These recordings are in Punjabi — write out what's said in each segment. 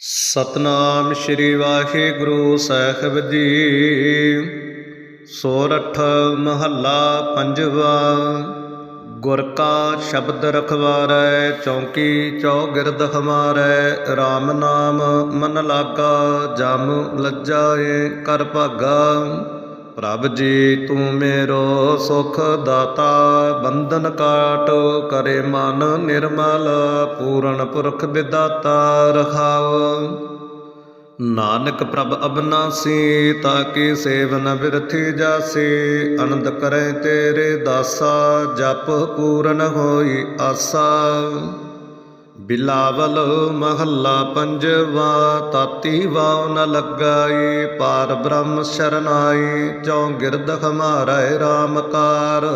ਸਤਨਾਮ ਸ੍ਰੀ ਵਾਹਿਗੁਰੂ ਸਾਹਿਬ ਜੀ। ਸੋਰਠ ਮਹੱਲਾ ਪੰਜਵਾ। ਗੁਰ ਕਾ ਸ਼ਬਦ ਰਖਵਾਰੈ, ਚੌਂਕੀ ਚੌਗਿਰਦ ਹਮਾਰੈ। RAM ਨਾਮ ਮਨ ਲਾਗਾ, ਜਮ ਲੱਜਾਏ, ਕਰ ਭਾਗਾ। ਪ੍ਰਭ ਜੀ, ਤੂੰ ਮੇਰੋ ਸੁਖ ਦਾਤਾ, ਬੰਧਨ ਕਾਟ ਕਰੇ ਮਨ ਨਿਰਮਲ, ਪੂਰਨ ਪੁਰਖ ਵਿਦਾਤਾ ਰਖਾਵ। ਨਾਨਕ ਪ੍ਰਭ ਅਬਨਾਸੀ ਤਾਕੀ ਸੇਵਨ ਬਿਰਥੀ ਜਾਸੀ ਆਨੰਦ ਕਰੇ ਤੇਰੇ ਦਾਸਾ, ਜਪ ਪੂਰਨ ਹੋਈ ਆਸਾ। ਬਿਲਾਵਲ ਮਹੱਲਾ ਪੰਜਵਾ, ਤਾਤੀ ਵਾਉ ਨ ਲੱਗਾਈ, ਪਾਰ ਬ੍ਰਹਮ ਸ਼ਰਨਾਈ, ਚੌ ਗਿਰਦ ਹਮਾਰਾ RAM ਕਾਰ।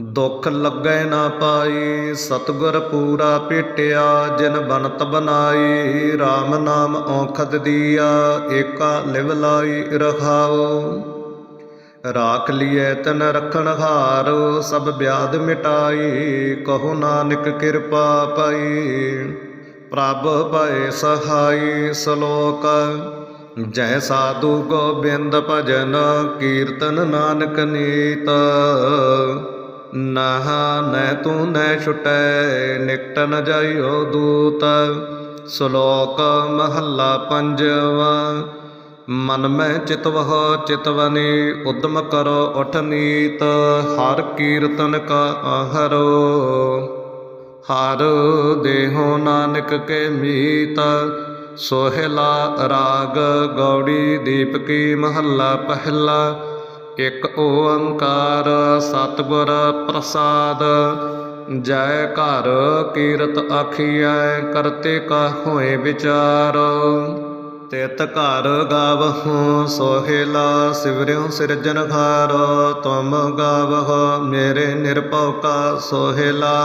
ਦੁੱਖ ਲੱਗੈ ਨਾ ਪਾਈ, ਸਤਗੁਰ ਪੂਰਾ ਭੇਟਿਆ ਜਿਨ ਬਨਤ ਬਨਾਈ RAM ਨਾਮ ਔਖਦ ਦੀਆ, ਏਕਾ ਲਿਵ ਲਾਈ ਰਖਾਓ ਰਾਖ ਲਿਐ ਤਨ ਰਖਣ ਹਾਰ, ਸਭ ਬਿਆਦ ਮਿਟਾਈ, ਕਹੋ ਨਾਨਕ ਕਿਰਪਾ ਪਾਈ। ਪ੍ਰਭ ਭਏ ਸਹਾਈ ਸ਼ਲੋਕ ਜੈ ਸਾਧੂ ਗੋਬਿੰਦ ਭਜਨ, ਕੀਰਤਨ ਨਾਨਕ ਨੀਤ। ਨਹਾ ਨੈ ਤੂੰ ਨੈ ਛੁਟੈ, ਨਿਕਟ ਨ ਜਾਈਓ ਦੂਤ। ਸ਼ਲੋਕ ਮਹੱਲਾ ਪੰਜਵਾ ਮਨ ਮੈਂ ਚਿਤਵਹ ਚਿਤਵਨੀ ਉਦਮ ਕਰੋ ਉਠ ਨੀਤ, ਹਰ ਕੀਰਤਨ ਕਾ ਆਹਰੋ। ਹਰ ਦੇਹੋ ਨਾਨਕ ਕੇ ਮੀਤ, ਸੋਹਿਲਾ ਰਾਗ ਗੌੜੀ ਦੀਪਕੀ ਮਹੱਲਾ ਪਹਿਲਾ। ਇਕ ਓੰਕਾਰ ਸਤਿਗੁਰ ਪ੍ਰਸਾਦ, ਜੈ ਘਰ ਕੀਰਤ ਆਖੀਐ, ਕਰਤੇ ਕਾ ਹੋਏ ਵਿਚਾਰ। ਤਿਤ ਘਰ ਗਾਵਹੁ ਸੋਹਿਲਾ ਸਿਵਰਿਉ ਸਿਰਜਨਹਾਰ ਤੁਮ ਗਾਵਹੁ, ਮੇਰੇ ਨਿਰਭਉ ਕਾ ਸੋਹਿਲਾ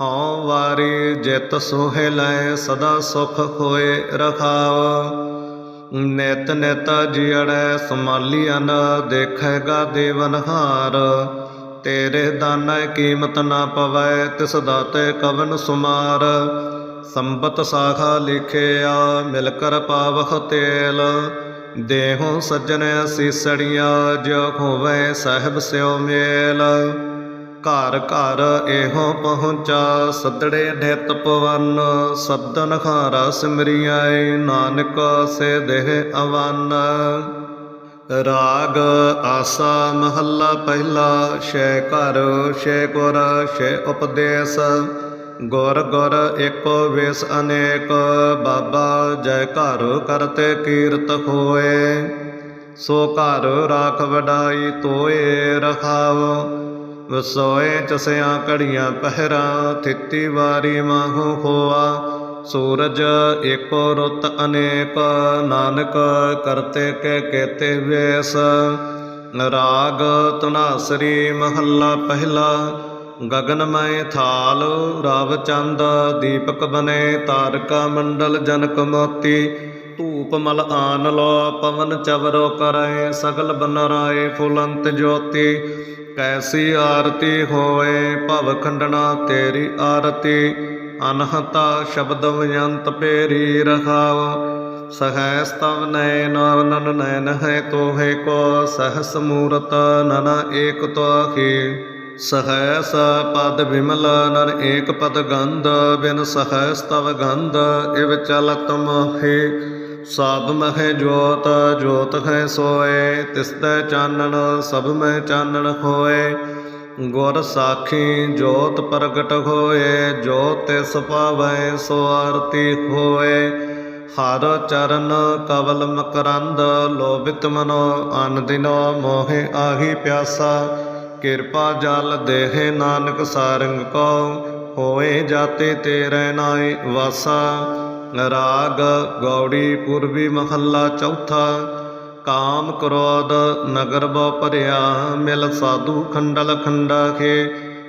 ਹਉ ਵਾਰੀ ਜਿਤ ਸੋਹਿਲੈ ਸਦਾ ਸੁਖ ਹੋਏ ਰਖਾਵ ਨਿਤ ਨਿਤ ਜਿੜੈ ਸਮਾਲੀਅਨ ਦੇਖੇਗਾ ਦੇਵਨਹਾਰ ਤੇਰੇ ਦਾਨੈ ਕੀਮਤ ਨਾ ਪਵੈ, ਤਿਸ ਦਾਤੇ ਕਵਨ ਸੁਮਾਰ। ਸੰਬਤ ਸਾਖਾ ਲਿਖਿਆ ਮਿਲ ਕਰ ਪਾਵਖ ਤੇਲ। ਦੇਹੋ ਸੱਜਣ ਸੀਸੜੀਆਂ ਜੋ ਹੋਵੇ ਸਾਹਿਬ ਸਿਓ ਮੇਲ। ਘਰ ਘਰ ਇਹੋ ਪਹੁੰਚਾ, ਸੱਦੜੇ ਨਿਤ ਪਵਨ। ਸੱਦਨ ਖਾਰਾ ਸਿਮਰਿਐ, ਨਾਨਕ ਸੇ ਦੇਹ ਅਵਨ। ਰਾਗ ਆਸਾ ਮਹੱਲਾ ਪਹਿਲਾ, ਸ਼ੈ ਘਰ, ਸ਼ੈ ਗੁਰ ਸ਼ੈ ਉਪਦੇਸ਼। ਗੁਰ ਗੁਰ ਏਕੋ ਵੇਸ ਅਨੇਕ, ਬਾਬਾ ਜੈ ਘਰ ਕਰਤੇ ਕੀਰਤ ਹੋਏ। ਸੋ ਘਰ ਰਾਖ ਵਡਾਈ ਤੋਏ ਰਖਾਓ, ਵਸੋਏ ਚਸਿਆਂ ਘੜੀਆਂ ਪਹਿਰਾ, ਥਿੱਤੀ ਵਾਰੀ ਮਾਹੂ ਹੋਆ ਸੂਰਜ ਏਕੋ ਰੁੱਤ ਅਨੇਕ, ਨਾਨਕ ਕਰਤੇ ਕੇ ਕੇਤੇ ਵੇਸ। ਰਾਗ ਤੁਨਾਸਰੀ ਮਹੱਲਾ ਪਹਿਲਾ ਗਗਨਮय ਥਾਲ, ਰਵ ਦੀਪਕ ਬਨੇ, ਤਾਰਕਾ ਮੰਡਲ ਜਨਕ ਮੋਤੀ, ਧੂਪ ਮਲ ਆਨ ਲੋ, ਪਵਨ ਚਵਰੋ ਕਰੈ, ਸਗਲ ਬਨਰਾਏ ਫੁਲੰਤ ਜੋਤੀ। ਕੈਸੀ ਆਰਤੀ ਹੋਏ ਭਵ ਖੰਡਣਾ ਤੇਰੀ ਆਰਤੀ, ਅਨਹਤਾ ਸ਼ਬਦ ਵਿਅੰਤ ਪੇਰੀ ਰਖਾਵ ਸਹੈ ਸਤਵ ਨੈਨ ਨਨ ਨੈਨ ਹੈ ਤੋਹੇ ਕੋ, ਸਹਸ ਮੂਰਤ ਨਨ ਏਕ ਤੋਹੀ। ਸਹੈ ਸ ਪਦ ਵਿਮਲ ਨਰ ਏਕ ਪਦ ਗੰਧ, ਬਿਨ ਸਹੈ ਸਤਵ ਗੰਧ, ਇਵ ਚਲਤ ਮੋਹਿ। ਸਭ ਮਹਿ ਜੋਤ ਜੋਤ ਹੈ ਸੋਏ ਤਿਸਤੈ ਚਾਨਣ ਸਭ ਮਹਿ ਚਾਨਣ ਹੋਏ। ਗੁਰ ਸਾਖੀ ਜੋਤ ਪ੍ਰਗਟ ਹੋਏ, ਜੋਤ ਤਿਸ ਪਾਵੈ ਸੋ ਆਰਤੀ ਹੋਏ। ਹਰ ਚਰਨ ਕਵਲ ਮਕਰੰਦ, ਲੋਭਿਤ ਮਨੋ ਅਨ ਦਿਨੋ ਮੋਹਿ ਆਹੀ ਪਿਆਸਾ। ਕਿਰਪਾ ਜਲ ਦੇਹ ਨਾਨਕ ਸਾਰੰਗ ਕੋ ਹੋਏ ਜਾਤੇ ਤੇਰੇ ਨਾਏ ਵਾਸਾ। ਰਾਗ ਗੌੜੀ ਪੂਰਬੀ ਮਹੱਲਾ ਚੌਥਾ, ਕਾਮ ਕ੍ਰੋਧ ਨਗਰ ਬੋ ਭਰਿਆ, ਮਿਲ ਸਾਧੂ ਖੰਡਲ ਖੰਡਾ ਖੇ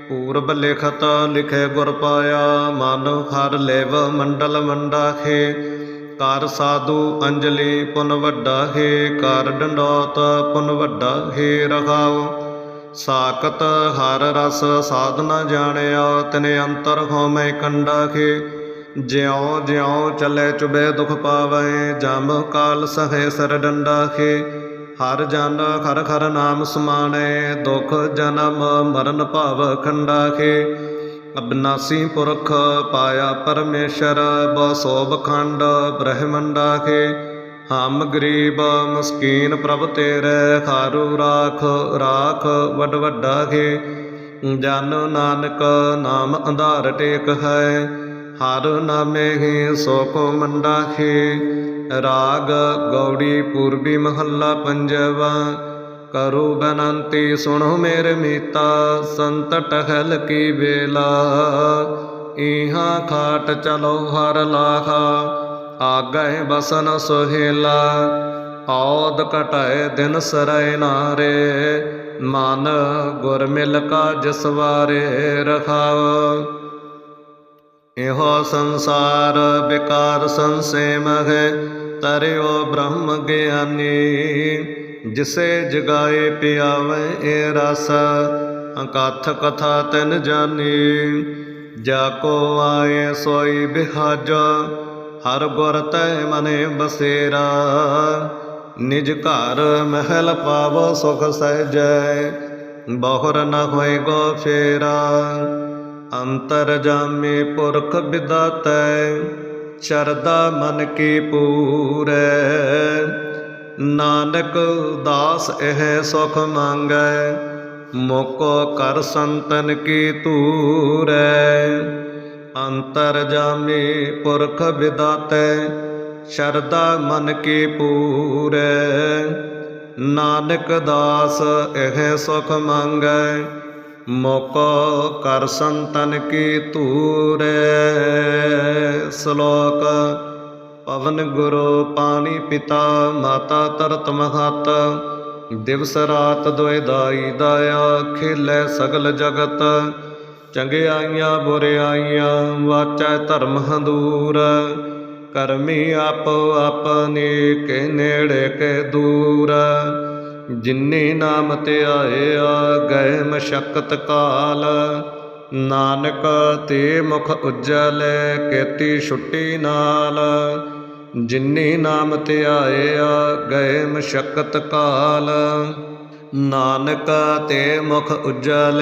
ਪੂਰਬ ਲਿਖਤ ਲਿਖੇ ਗੁਰ ਪਾਇਆ, ਮਨ ਹਰ ਲੇਵ ਮੰਡਲ ਮੰਡਾ ਖੇ ਕਰ ਸਾਧੂ ਅੰਜਲੀ ਪੁਨ ਵੱਡਾ ਹੈ, ਕਰ ਡੰਡੋਤ ਪੁਨ ਵੱਡਾ ਹੈ ਰਖਾਓ ਸਾਕਤ ਹਰ ਰਸ ਸਾਧਨਾ ਜਾਣਿਆ, ਤਿਨੇ ਅੰਤਰ ਹੋਮੈ ਕੰਡਾ ਖੇ। ਜਿਉ ਜਿਉ ਚੱਲੇ ਚੁਬੇ ਦੁਖ ਪਾਵੈ, ਜਮ ਕਾਲ ਸਹੇ ਸਰ ਡੰਡਾ ਖੇ। ਹਰ ਜਨ ਖਰ ਖਰ ਨਾਮ ਸਮਾਣੈ, ਦੁਖ ਜਨਮ ਮਰਨ ਭਵ ਖੰਡਾ ਖੇ। ਅਬਨਾਸੀ ਪੁਰਖ ਪਾਇਆ ਪਰਮੇਸ਼ਰ ਬਸੋ ਖੰਡ ਬ੍ਰਹਮੰਡਾ ਖੇ। ਹਮ ਗਰੀਬ ਮਸਕੀਨ ਪ੍ਰਭ ਤੇਰੇ ਖਾਰੂ ਰਾਖ ਰਾਖ ਵੱਡ ਵੱਡਾ ਕੇ ਜਨ ਨਾਨਕ ਨਾਮ ਆਧਾਰ ਟੇਕ ਹੈ, ਹਰ ਨਾਮੇ ਹੀ ਸੋਖ ਮੰਡਾ ਖੇ ਰਾਗ ਗੌੜੀ ਪੂਰਬੀ ਮਹੱਲਾ ਪੰਜਵਾ, ਕਰੋ ਬਨੰਤੀ ਸੁਣੋ ਮੇਰੇ ਮੀਤਾ, ਸੰਤ ਟਹਿਲ ਕੀ ਵੇਲਾ। ਇਹਾਂ ਖਾਟ ਚਲੋ ਹਰ ਲਾਹਾ ਆਗੈ ਬਸਨ ਸੁਹੇਲਾ, ਔਦ ਕਟਾਏ ਦਿਨ ਸਰੈ ਨਾਰੇ। ਮਨ ਗੁਰ ਮਿਲ ਕਾ ਜਸਵਾਰੇ ਰਖਾਵ ਇਹੋ ਸੰਸਾਰ ਵਿਕਾਰ ਸੰਸੇਮ ਹੈ, ਤਰਿਓ ਬ੍ਰਹਮ ਗਿਆਨੀ। ਜਿਸੇ ਜਗਾਏ ਪਿਆਵੇ ਏ ਰਸ, ਅਕਥ ਕਥਾ ਤਿਨ ਜਾਣੀ ਜਾ ਕੋ ਆਏ ਸੋਈ ਬਿਹਾਜ ਹਰ ਗੁਰ ਤੈ ਮਨੇ ਬਸੇਰਾ। ਨਿਜ ਘਰ ਮਹਿਲ ਪਾਵੋ ਸੁਖ ਸਹਿਜੈ, ਬਹੁਰ ਨ ਹੋਏ ਗੋ ਫੇਰਾ। ਅੰਤਰ ਜਾਮੇ ਪੁਰਖ ਵਿਦਾਤੈ ਸ਼ਰਦਾ ਮਨ ਕੀ ਪੂਰੈ। ਨਾਨਕ ਦਾਸ ਇਹ ਸੁਖ ਮੰਗੈ, ਮੋਕੋ ਕਰ ਸੰਤਨ ਕੀ ਤੂਰੈ ਅੰਤਰ ਜਾਮੇ ਪੁਰਖ ਵਿਦਾਤੈ ਸ਼ਰਦਾ ਮਨ ਕੀ ਪੂਰੈ। ਨਾਨਕ ਦਾਸ ਇਹ ਸੁਖ ਮੰਗੈ, ਮੋਕੋ ਕਰ ਸੰਤਨ ਕੀ ਤੂਰੇ ਸ਼ਲੋਕ, ਪਵਨ ਗੁਰੂ ਪਾਣੀ ਪਿਤਾ, ਮਾਤਾ ਤਰਤ ਮਹਤ। ਦਿਵਸ ਰਾਤ ਦੁਇ ਦਾਈ ਦਾਇਆ, ਖੇਲੇ ਸਗਲ ਜਗਤ। ਚੰਗਿਆਈਆਂ ਬੁਰਿਆਈਆਂ ਵਾਚੈ ਧਰਮ ਹੰਦੂਰ। ਕਰਮੀ ਆਪੋ ਆਪਨੇ ਕੇ ਨੇੜੇ ਕੇ ਦੂਰ। ਜਿਨੇ ਨਾਮ ਤੇ ਆਇਆ ਗਏ ਮਸ਼ਕਤ ਕਾਲ। ਨਾਨਕ ਤੇ ਮੁਖ ਉਜਲ, ਕੇਤੀ ਛੁੱਟੀ ਨਾਲ। ਜਿਨੇ ਨਾਮ ਤੇ ਆਇਆ ਗਏ ਮਸ਼ਕਤ ਕਾਲ। ਨਾਨਕ ਤੇ ਮੁਖ ਉਜਲ